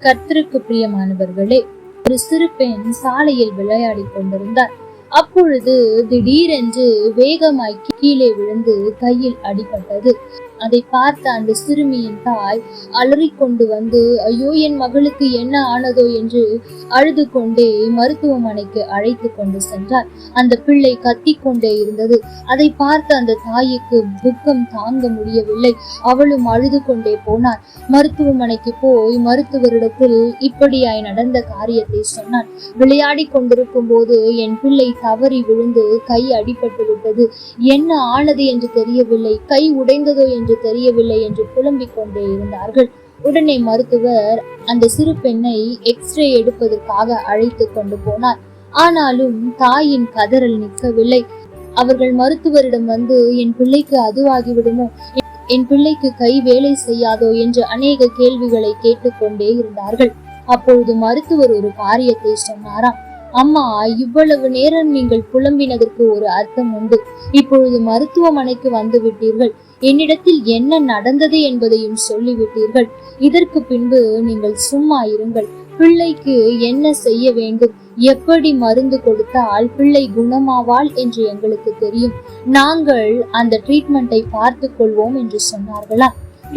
கர்த்தருக்கு பிரியமானவர்களே ஒரு சிறு பெண் சாலையில் விளையாடிக் கொண்டிருந்தார். அப்பொழுது திடீரென்று வேகமாய் கீழே விழுந்து கையில் அடிபட்டது. அதை பார்த்த அந்த சிறுமியின் தாய் அலறிக்கொண்டு வந்து ஐயோ என் மகளுக்கு என்ன ஆனதோ? என்று அழுது கொண்டே மருத்துவமனைக்கு அழைத்து கொண்டு சென்றார் அந்த பிள்ளை கத்திக்கொண்டே இருந்தது. அதை பார்த்த அந்த தாய்க்கு துக்கம் தாங்க முடியவில்லை. அவளும் அழுது கொண்டே போனார் மருத்துவமனைக்கு போய் மருத்துவரிடத்தில் இப்படியாய் நடந்த காரியத்தை சொன்னான். விளையாடி கொண்டிருக்கும் போது என் பிள்ளை தவறி விழுந்து கை அடிபட்டு விட்டது. என்ன ஆனது என்று தெரியவில்லை. கை உடைந்ததோ என்று தெரியவில்லை என்று புலம்பிக் கொண்டே இருந்தார்கள். உடனே மருத்துவர் அந்த சிறு பெண்ணை எக்ஸ்ரே எடுப்பதற்காக அழைத்து கொண்டு போனார். ஆனாலும் தாயின் கதறல் நிற்கவில்லை. அவர்கள் மருத்துவரிடம் வந்து என் பிள்ளைக்கு அதுவாகிவிடுமோ? என் பிள்ளைக்கு கை வேலை செய்யாதோ? என்று அநேக கேள்விகளை கேட்டுக்கொண்டே இருந்தார்கள். அப்பொழுது மருத்துவர் ஒரு காரியத்தை சொன்னாராம். அம்மா இவ்வளவு நேரம் நீங்கள் புலம்பினதற்கு ஒரு அர்த்தம் உண்டு. இப்பொழுது மருத்துவமனைக்கு வந்து விட்டீர்கள். என்னிடத்தில் என்ன நடந்தது என்பதையும் சொல்லிவிட்டீர்கள் இதற்கு பின்பு நீங்கள் சும்மா இருங்கள். பிள்ளைக்கு என்ன செய்ய வேண்டும்? எப்படி மருந்து கொடுத்தால் பிள்ளை குணமாவாள் என்று எங்களுக்கு தெரியும். நாங்கள் அந்த ட்ரீட்மெண்ட்டை பார்த்து கொள்வோம் என்று சொன்னார்களா?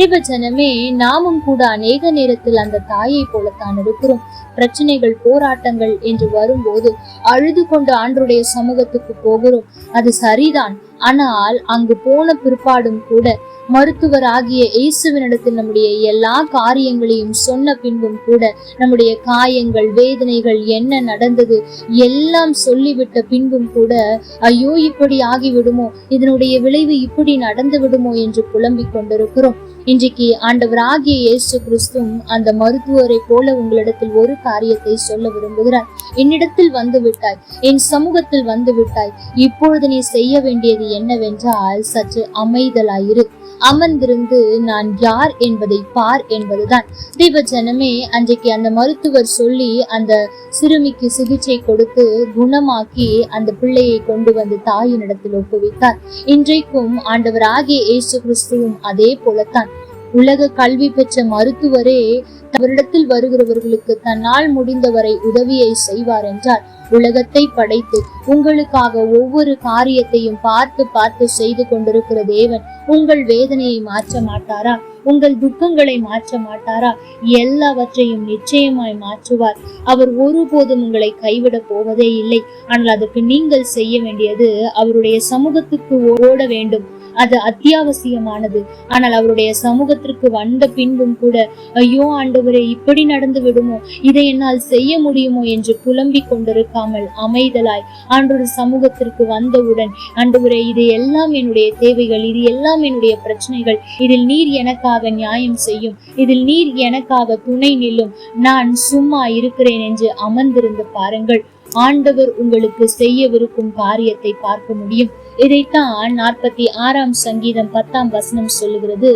ஜனமே நாமும் கூட அநேக நேரத்தில் அந்த தாயை போலத்தான் இருக்கிறோம். பிரச்சனைகள் போராட்டங்கள் என்று வரும்போது அழுது கொண்டு ஆண்டருடைய சமூகத்துக்கு போகிறோம். அது சரிதான். ஆனால் அங்கு போன பிற்பாடும் கூட மருத்துவர் ஆகிய இயேசுவினிடத்தில் நம்முடைய எல்லா காரியங்களையும் சொன்ன பின்பும் கூட நம்முடைய காயங்கள் வேதனைகள் என்ன நடந்தது எல்லாம் சொல்லிவிட்ட பின்பும் கூட ஐயோ இப்படி ஆகிவிடுமோ? இதனுடைய விளைவு இப்படி நடந்து விடுமோ? என்று புலம்பிக் கொண்டிருக்கிறோம். இன்றைக்கு ஆண்டவர் ஆகிய இயேசு கிறிஸ்துவும் அந்த மருத்துவரை போல உங்களிடத்தில் ஒரு காரியத்தை சொல்ல விரும்புகிறார். என்னிடத்தில் வந்து விட்டாய். என் சமூகத்தில் வந்து விட்டாய். இப்பொழுது நீ செய்ய வேண்டியது என்னவென்றால் சற்று அமைதலாயிரு. அமர்ந்திருந்து நான் யார் என்பதை பார் என்பதுதான். தெய்வ ஜனமே அன்றைக்கு அந்த மருத்துவர் சொல்லி அந்த சிறுமிக்கு சிகிச்சை கொடுத்து குணமாக்கி அந்த பிள்ளையை கொண்டு வந்து தாயினிடத்தில் ஒப்புவித்தார். இன்றைக்கும் ஆண்டவர் ஆகிய இயேசு கிறிஸ்துவும் அதே போலத்தான். உலக கல்வி பெற்ற மருத்துவரே அவரிடத்தில் வருகிறவர்களுக்கு தன்னால் முடிந்தவரை உதவியை செய்வார் என்றார். உலகத்தை படைத்து உங்களுக்காக ஒவ்வொரு காரியத்தையும் பார்த்து பார்த்து செய்து கொண்டிருக்கிற தேவன் உங்கள் வேதனையை மாற்ற மாட்டாரா? உங்கள் துக்கங்களை மாற்ற மாட்டாரா? எல்லாவற்றையும் நிச்சயமாய் மாற்றுவார். அவர் ஒருபோதும் உங்களை கைவிட போவதே இல்லை. ஆனால் அதுக்கு நீங்கள் செய்ய வேண்டியது அவருடைய சமூகத்துக்கு ஓட வேண்டும். அது அத்தியாவசியமானது. ஆனால் அவருடைய சமூகத்திற்கு வந்த பின்பும் கூட ஐயோ ஆண்டவரே இப்படி நடந்து விடுமோ? இதை என்னால் செய்ய முடியுமோ? என்று புலம்பிக் கொண்டிருக்காமல் அமைதலாய் ஆண்டோட சமூகத்திற்கு வந்தவுடன் ஆண்டவரே இது எல்லாம் என்னுடைய தேவைகள் இது எல்லாம் என்னுடைய பிரச்சனைகள். இதில் நீர் எனக்காக நியாயம் செய்யும் இதில் நீர் எனக்காக துணை நில்லும். நான் சும்மா இருக்கிறேன் என்று அமர்ந்திருந்து பாருங்கள். ஆண்டவர் உங்களுக்கு செய்யவிருக்கும் காரியத்தை பார்க்க முடியும். இதைத்தான் நாற்பத்தி ஆறாம் சங்கீதம் பத்தாம் வசனம் சொல்லுகிறது.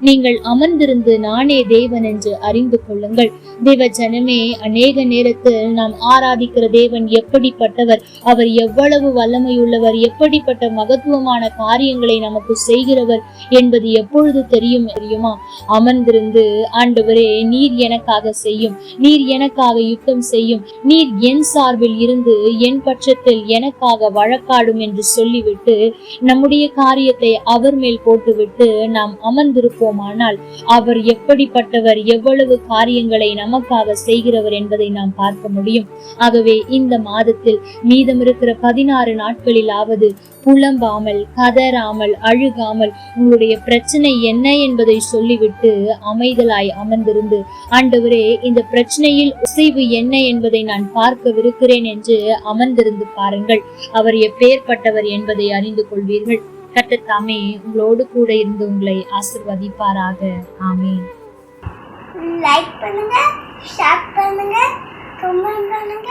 நீங்கள் அமர்ந்திருந்து நானே தேவன் என்று அறிந்து கொள்ளுங்கள். தேவ ஜனமே அநேக நேரத்தில் நாம் ஆராதிக்கிற தேவன் எப்படிப்பட்டவர்? அவர் எவ்வளவு வல்லமையுள்ளவர்? எப்படிப்பட்ட மகத்துவமான காரியங்களை நமக்கு செய்கிறவர் என்பது எப்பொழுது தெரியும் தெரியுமா? அமர்ந்திருந்து ஆண்டவரே நீர் எனக்காக செய்யும். நீர் எனக்காக யுத்தம் செய்யும். நீர் என் சார்பில் இருந்து என் பட்சத்தில் எனக்காக வழக்காடும் என்று சொல்லிவிட்டு நம்முடைய காரியத்தை அவர் மேல் போட்டுவிட்டு நாம் அமர்ந்திருப்போமானால் அவர் எப்படிப்பட்டவர் எவ்வளவு காரியங்களை நமக்காக செய்கிறவர் என்பதை நாம் பார்க்க முடியும். ஆகவே இந்த மாதத்தில் மீதம் இருக்கிற பதினாறு நாட்களிலாவது புலம்பாமல் கதறாமல் அழுகாமல் உங்களுடைய பிரச்சனை என்ன என்பதை சொல்லிவிட்டு அமைதலாய் அமர்ந்திருந்து ஆண்டவரே இந்த பிரச்சனையில் உசைவு என்ன என்பதை நான் பார்க்கவிருக்கிறேன் என்று அமர்ந்திருந்து பாருங்கள். அவர் எப்பேற்பட்டவர் என்பதை அறிந்து கொள்வீர்கள். கட்டத்தாமே உங்களோடு கூட இருந்து உங்களை ஆசிர்வதிப்பாராக. ஆமே லைக் பண்ணுங்க ஷேர் பண்ணுங்க கமெண்ட் பண்ணுங்க.